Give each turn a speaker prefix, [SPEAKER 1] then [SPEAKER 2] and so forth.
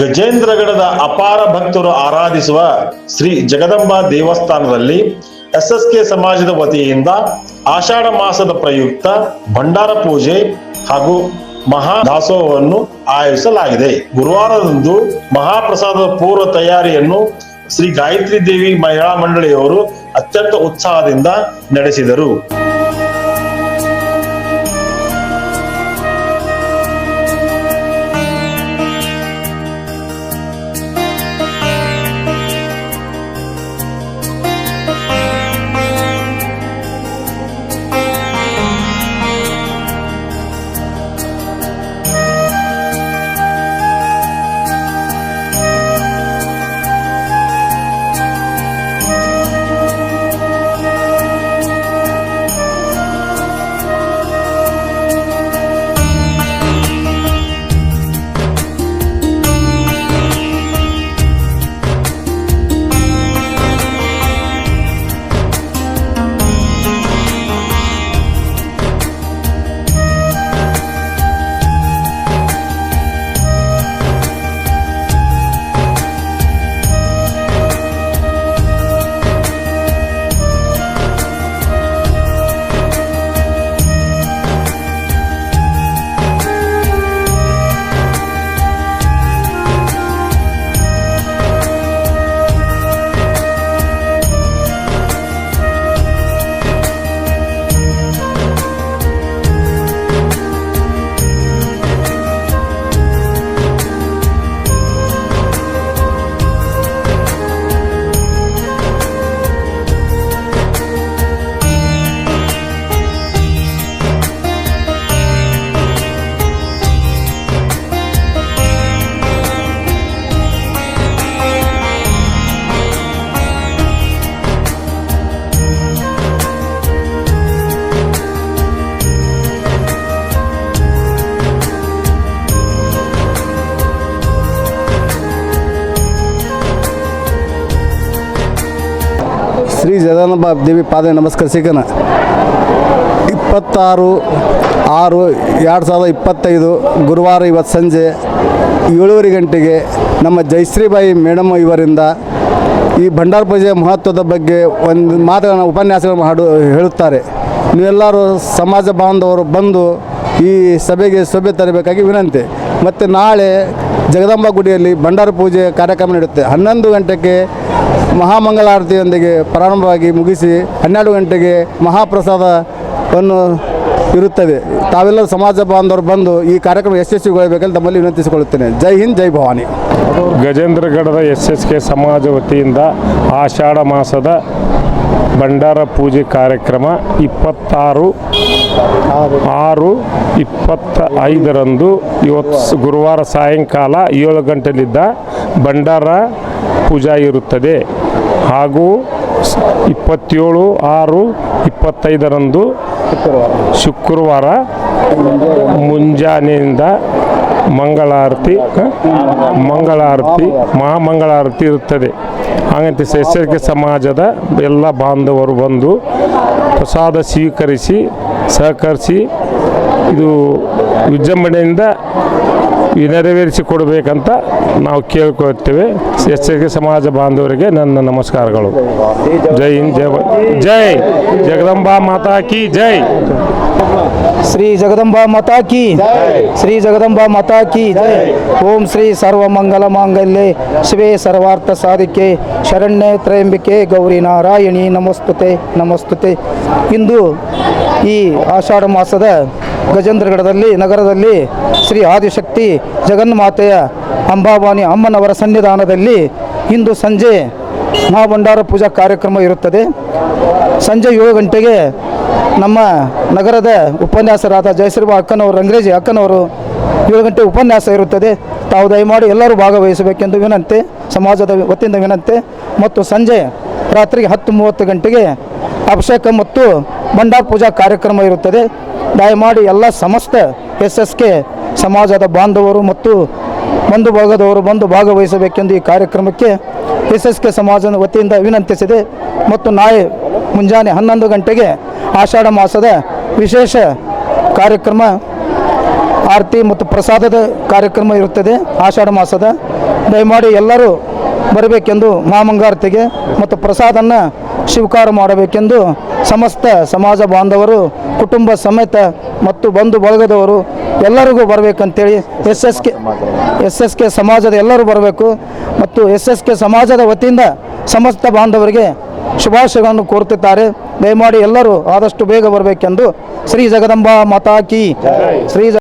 [SPEAKER 1] ಗಜೇಂದ್ರಗಡದ ಅಪಾರ ಭಕ್ತರು ಆರಾಧಿಸುವ ಶ್ರೀ ಜಗದಂಬಾ ದೇವಸ್ಥಾನದಲ್ಲಿ ಎಸ್ಎಸ್ಕೆ ಸಮಾಜದ ವತಿಯಿಂದ ಆಷಾಢ ಮಾಸದ ಪ್ರಯುಕ್ತ ಭಂಡಾರ ಪೂಜೆ ಹಾಗೂ ಮಹಾ ದಾಸೋಹವನ್ನು ಆಯೋಜಿಸಲಾಗಿದೆ. ಗುರುವಾರದಂದು ಮಹಾಪ್ರಸಾದದ ಪೂರ್ವ ತಯಾರಿಯನ್ನು ಶ್ರೀ ಗಾಯತ್ರಿ ದೇವಿ ಮಹಿಳಾ ಮಂಡಳಿಯವರು ಅತ್ಯಂತ ಉತ್ಸಾಹದಿಂದ ನಡೆಸಿದರು.
[SPEAKER 2] ಶ್ರೀ ಜಗದಾನಂಬ ದೇವಿ ಪಾದ ನಮಸ್ಕರಿಸಿಕನ ಇಪ್ಪತ್ತಾರು, ಆರು, ಎರಡು ಸಾವಿರದ ಇಪ್ಪತ್ತೈದು ಗುರುವಾರ ಇವತ್ತು ಸಂಜೆ ಏಳುವರೆ ಗಂಟೆಗೆ ನಮ್ಮ ಜಯಶ್ರೀಬಾಯಿ ಮೇಡಮ್ ಇವರಿಂದ ಈ ಭಂಡಾರ ಪೂಜೆಯ ಮಹತ್ವದ ಬಗ್ಗೆ ಒಂದು ಮಾತುಗಳನ್ನು, ಉಪನ್ಯಾಸಗಳನ್ನು ಹಾಡು, ಹೇಳುತ್ತಾರೆ. ನೀವೆಲ್ಲರೂ ಸಮಾಜ ಬಾಂಧವರು ಬಂದು ಈ ಸಭೆಗೆ ಶೋಭೆ ತರಬೇಕಾಗಿ ವಿನಂತಿ. ಮತ್ತು ನಾಳೆ ಜಗದಾಂಬ ಗುಡಿಯಲ್ಲಿ ಭಂಡಾರ ಪೂಜೆ ಕಾರ್ಯಕ್ರಮ ನಡೆಯುತ್ತೆ. ಹನ್ನೊಂದು ಗಂಟೆಗೆ ಮಹಾಮಂಗಳಾರತಿಯೊಂದಿಗೆ ಪ್ರಾರಂಭವಾಗಿ ಮುಗಿಸಿ ಹನ್ನೆರಡು ಗಂಟೆಗೆ ಮಹಾಪ್ರಸಾದವನ್ನು ಇರುತ್ತದೆ. ತಾವೆಲ್ಲರೂ ಸಮಾಜ ಬಾಂಧವರು ಬಂದು ಈ ಕಾರ್ಯಕ್ರಮ ಯಶಸ್ವಿಗೊಳ್ಳಬೇಕಂತ ತಮ್ಮಲ್ಲಿ ವಿನಂತಿಸಿಕೊಳ್ಳುತ್ತೇನೆ. ಜೈ ಹಿಂದ್, ಜೈ ಭವಾನಿ.
[SPEAKER 3] ಗಜೇಂದ್ರಗಡದ ಎಸ್ ಎಸ್ ಕೆ ಸಮಾಜ ವತಿಯಿಂದ ಆಷಾಢ ಮಾಸದ ಭಂಡಾರ ಪೂಜೆ ಕಾರ್ಯಕ್ರಮ ಇಪ್ಪತ್ತಾರು, ಆರು ಇಪ್ಪತ್ತ ಐದರಂದು ಇವತ್ತು ಗುರುವಾರ ಸಾಯಂಕಾಲ ಏಳು ಗಂಟೆಲಿದ್ದ ಭಂಡಾರ ಪೂಜಾ ಇರುತ್ತದೆ ಹಾಗೂ ಇಪ್ಪತ್ತೇಳು, ಆರು, ಇಪ್ಪತ್ತೈದರಂದು ಶುಕ್ರವಾರ ಮುಂಜಾನೆಯಿಂದ ಮಂಗಳಾರತಿ? ಮಂಗಳಾರತಿ, ಮಹಾಮಂಗಳಾರತಿ ಇರುತ್ತದೆ ಹಾಗಂತೆ ಎಚ್ಚರಿಕೆ ಸಮಾಜದ ಎಲ್ಲ ಬಾಂಧವರು ಬಂದು ಪ್ರಸಾದ ಸ್ವೀಕರಿಸಿ ಸಹಕರಿಸಿ ಇದು ವಿಜೃಂಭಣೆಯಿಂದ ನೆರವೇರಿಸಿ ಕೊಡಬೇಕಂತ ನಾವು ಕೇಳ್ಕೊಳ್ತೇವೆ. ಎಚ್ಚರಿಕೆ ಸಮಾಜ ಬಾಂಧವರಿಗೆ ನನ್ನ ನಮಸ್ಕಾರಗಳು. ಜೈ ಹಿಂದ್, ಜೈ ಭಾ- ಜೈ ಜಗದಂಬಾ ಮಾತಾ ಕಿ ಜೈ.
[SPEAKER 4] ಶ್ರೀ ಜಗದಂಬಾ ಮಾತಾ ಕಿ. ಶ್ರೀ ಜಗದಂಬಾ ಮಾತಾ ಕಿ ಓಂ ಶ್ರೀ ಸರ್ವಮಂಗಲ ಮಾಂಗಲ್ಯ. ಶಿವೇ ಸರ್ವಾರ್ಥ ಸಾಧಿಕೆ. ಶರಣ್ಯ ತ್ರಯಂಬಿಕೆ ಗೌರಿ ನಾರಾಯಣಿ ನಮಸ್ತುತೆ ನಮಸ್ತುತೆ. ಇಂದು ಈ ಆಷಾಢ ಮಾಸದ ಗಜೇಂದ್ರಗಡದಲ್ಲಿ, ನಗರದಲ್ಲಿ ಶ್ರೀ ಆದಿಶಕ್ತಿ ಜಗನ್ಮಾತೆಯ ಅಂಬಾವಾನಿ ಅಮ್ಮನವರ ಸನ್ನಿಧಾನದಲ್ಲಿ ಇಂದು ಸಂಜೆ ಮಹಾಭಂಡಾರ ಪೂಜಾ ಕಾರ್ಯಕ್ರಮ ಇರುತ್ತದೆ. ಸಂಜೆ ಏಳು ಗಂಟೆಗೆ ನಮ್ಮ ನಗರದ ಉಪನ್ಯಾಸರಾದ ಜಯಶ್ರೀಬಾ ಅಕ್ಕನವರು ಅಂಗ್ರೇಜಿ ಅಕ್ಕನವರು ಏಳು ಗಂಟೆ ಉಪನ್ಯಾಸ ಇರುತ್ತದೆ. ತಾವು ದಯಮಾಡಿ ಎಲ್ಲರೂ ಭಾಗವಹಿಸಬೇಕೆಂದು ವಿನಂತಿ, ಸಮಾಜದ ವತಿಯಿಂದ ವಿನಂತಿ ಮತ್ತು ಸಂಜೆ ರಾತ್ರಿಗೆ ಹತ್ತು ಮೂವತ್ತು ಗಂಟೆಗೆ ಅಭಿಷೇಕ ಮತ್ತು ಭಂಡಾರ ಪೂಜಾ ಕಾರ್ಯಕ್ರಮ ಇರುತ್ತದೆ. ದಯಮಾಡಿ ಎಲ್ಲ ಸಮಸ್ತ ಎಸ್ ಎಸ್ ಕೆ ಸಮಾಜದ ಬಾಂಧವರು ಮತ್ತು ಬಂಧು ಭಾಗದವರು ಬಂದು ಭಾಗವಹಿಸಬೇಕೆಂದು ಈ ಕಾರ್ಯಕ್ರಮಕ್ಕೆ ಎಸ್ ಎಸ್ ಕೆ ಸಮಾಜದ ವತಿಯಿಂದ ವಿನಂತಿಸಿದೆ. ಮತ್ತು ನಾಳೆ ಮುಂಜಾನೆ ಹನ್ನೊಂದು ಗಂಟೆಗೆ ಆಷಾಢ ಮಾಸದ ವಿಶೇಷ ಕಾರ್ಯಕ್ರಮ ಆರತಿ ಮತ್ತು ಪ್ರಸಾದದ ಕಾರ್ಯಕ್ರಮ ಇರುತ್ತದೆ ಆಷಾಢ ಮಾಸದ. ದಯಮಾಡಿ ಎಲ್ಲರೂ ಬರಬೇಕೆಂದು ಮಹಾಮಂಗಾರತಿಗೆ ಮತ್ತು ಪ್ರಸಾದನ್ನು ಸ್ವೀಕಾರ ಮಾಡಬೇಕೆಂದು ಸಮಸ್ತ ಸಮಾಜ ಬಾಂಧವರು, ಕುಟುಂಬ ಸಮೇತ ಮತ್ತು ಬಂಧು ಬಳಗದವರು ಎಲ್ಲರಿಗೂ ಬರಬೇಕಂತೇಳಿ S S K S S K ಸಮಾಜದ ಎಲ್ಲರೂ ಬರಬೇಕು ಮತ್ತು ಎಸ್ ಎಸ್ ಕೆ ಸಮಾಜದ ವತಿಯಿಂದ ಸಮಸ್ತ ಬಾಂಧವರಿಗೆ ಶುಭಾಶಯಗಳನ್ನು ಕೋರುತ್ತಿದ್ದಾರೆ. ದಯಮಾಡಿ ಎಲ್ಲರೂ ಆದಷ್ಟು ಬೇಗ ಬರಬೇಕೆಂದು ಶ್ರೀ ಜಗದಂಬಾ ಮಾತಾಕಿ ಶ್ರೀ